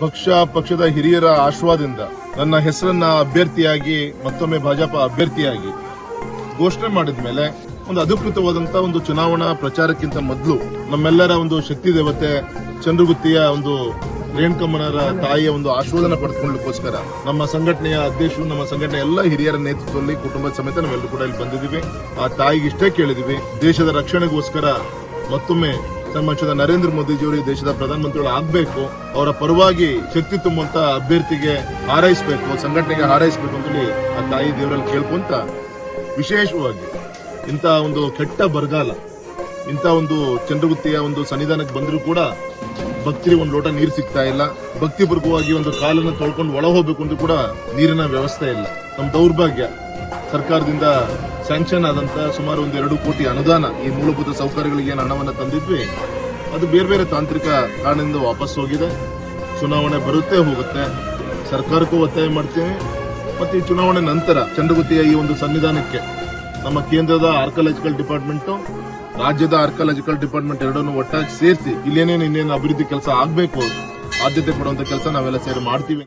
ಪಕ್ಷ, ಪಕ್ಷದ ಹಿರಿಯರ ಆಶ್ವಾದಿಂದ ನನ್ನ ಹೆಸರನ್ನ ಅಭ್ಯರ್ಥಿಯಾಗಿ, ಮತ್ತೊಮ್ಮೆ ಭಾಜಪ ಅಭ್ಯರ್ಥಿಯಾಗಿ ಘೋಷಣೆ ಮಾಡಿದ ಮೇಲೆ ಒಂದು ಅಧಿಕೃತವಾದಂತಹ ಒಂದು ಚುನಾವಣಾ ಪ್ರಚಾರಕ್ಕಿಂತ ಮೊದಲು ನಮ್ಮೆಲ್ಲರ ಒಂದು ಶಕ್ತಿ ದೇವತೆ ಚಂದ್ರಗುತ್ತಿಯ ಒಂದು ರೇಣುಕಮ್ಮನರ ತಾಯಿಯ ಒಂದು ಆಶೀರ್ವಾದನ ಪಡೆದುಕೊಳ್ಳೋಕ್ಕೋಸ್ಕರ ನಮ್ಮ ಸಂಘಟನೆಯ ಅಧ್ಯಕ್ಷರು, ನಮ್ಮ ಸಂಘಟನೆ ಎಲ್ಲ ಹಿರಿಯರ ನೇತೃತ್ವದಲ್ಲಿ ಕುಟುಂಬದ ಸಮೇತ ನಾವೆಲ್ಲರೂ ಕೂಡ ಇಲ್ಲಿ ಬಂದಿದ್ದೀವಿ. ಆ ತಾಯಿಗೆ ಇಷ್ಟೇ ಕೇಳಿದೀವಿ ದೇಶದ ರಕ್ಷಣೆಗೋಸ್ಕರ ಮತ್ತೊಮ್ಮೆ ಸನ್ಮಾನಿಸಿದ ನರೇಂದ್ರ ಮೋದಿಜಿಯವರು ಈ ದೇಶದ ಪ್ರಧಾನಮಂತ್ರಿಗಳು ಆಗ್ಬೇಕು, ಅವರ ಪರವಾಗಿ ಶಕ್ತಿ ತುಂಬುವಂತ ಅಭ್ಯರ್ಥಿಗೆ ಹಾರೈಸಬೇಕು, ಸಂಘಟನೆಗೆ ಹಾರೈಸಬೇಕು ಅಂತೇಳಿ ಆ ತಾಯಿ ದೇವರಲ್ಲಿ ಕೇಳ್ಕೊಂತ ವಿಶೇಷವಾಗಿ ಇಂಥ ಒಂದು ಕೆಟ್ಟ ಬರಗಾಲ, ಇಂಥ ಒಂದು ಚಂದ್ರಗುತ್ತಿಯ ಒಂದು ಸನ್ನಿಧಾನಕ್ಕೆ ಬಂದರೂ ಕೂಡ ಭಕ್ತರಿಗೆ ಒಂದು ಲೋಟ ನೀರು ಸಿಗ್ತಾ ಇಲ್ಲ. ಭಕ್ತಿಪೂರ್ವಕವಾಗಿ ಒಂದು ಕಾಲನ್ನು ತೊಳ್ಕೊಂಡು ಒಳ ಹೋಗ್ಬೇಕು ಅಂದ್ರೂ ಕೂಡ ನೀರಿನ ವ್ಯವಸ್ಥೆ ಇಲ್ಲ. ನಮ್ಮ ದೌರ್ಭಾಗ್ಯ ಸರ್ಕಾರದಿಂದ ಸ್ಯಾಂಕ್ಷನ್ ಆದಂತ ಸುಮಾರು ಒಂದು ಎರಡು ಕೋಟಿ ಅನುದಾನ ಈ ಮೂಲಭೂತ ಸೌಕರ್ಯಗಳಿಗೆ ಏನು ಹಣವನ್ನು ತಂದಿದ್ವಿ. ಅದು ಬೇರೆ ಬೇರೆ ತಾಂತ್ರಿಕ ಕಾರಣದಿಂದ ವಾಪಸ್ ಹೋಗಿದೆ. ಚುನಾವಣೆ ಬರುತ್ತೆ, ಹೋಗುತ್ತೆ. ಸರ್ಕಾರಕ್ಕೂ ಒತ್ತಾಯ ಮಾಡ್ತೀವಿ. ಮತ್ತು ಈ ಚುನಾವಣೆ ನಂತರ ಚಂದ್ರಗುತ್ತಿಯ ಈ ಒಂದು ಸನ್ನಿಧಾನಕ್ಕೆ ನಮ್ಮ ಕೇಂದ್ರದ ಆರ್ಕಾಲಜಿಕಲ್ ಡಿಪಾರ್ಟ್ಮೆಂಟು ರಾಜ್ಯದ ಆರ್ಕಾಲಜಿಕಲ್ ಡಿಪಾರ್ಟ್ಮೆಂಟ್ ಎರಡನ್ನು ಒಟ್ಟಾಗಿ ಸೇರಿಸಿ ಇಲ್ಲೇನೇನು ಇನ್ನೇನು ಅಭಿವೃದ್ಧಿ ಕೆಲಸ ಆಗಬೇಕು, ಆದ್ಯತೆ ಕೊಡುವಂಥ ಕೆಲಸ ನಾವೆಲ್ಲ ಸೇರಿ ಮಾಡ್ತೀವಿ.